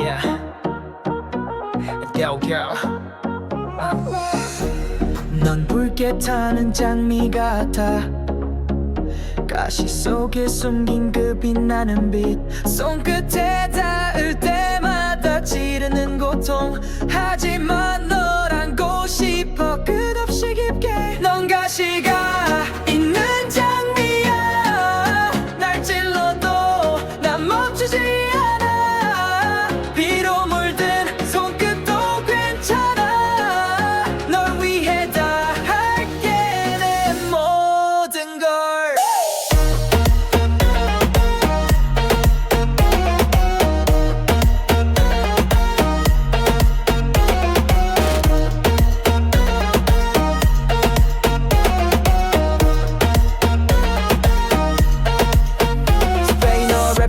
Yeah. Yo, girl. 넌 붉게 타는 장미 같아. 가시 속에 숨긴 그 빛나는 빛 손끝에 닿을 때마다 지르는 고통 하지만 널 안고 싶어 끝없이 깊게 넌 가시가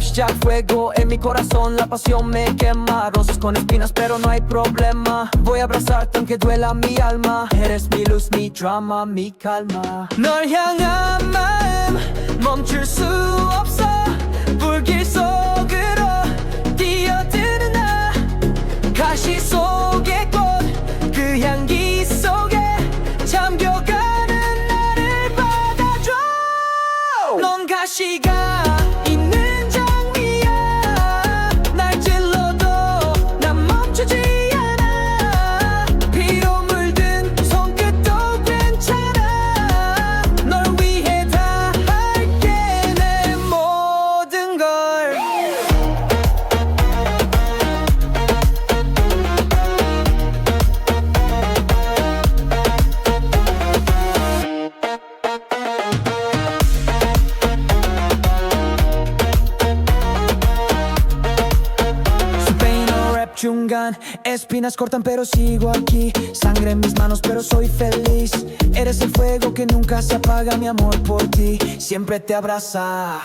Rap shot, fuego en mi corazón La pasión me quema Rosas con espinas pero no hay problema Voy a abrazarte aunque duela mi alma Eres mi luz, mi drama, mi calma 널 향한 마음 멈출 수 없어 불길 속으로 뛰어드는 나 가시 속의 꽃그 향기 속에 잠겨가는 나를 받아줘 넌 가시가 간 Espinas cortan pero sigo aquí. Sangre en mis manos pero soy feliz. Eres el fuego que nunca se apaga Mi amor por ti. Siempre te abraza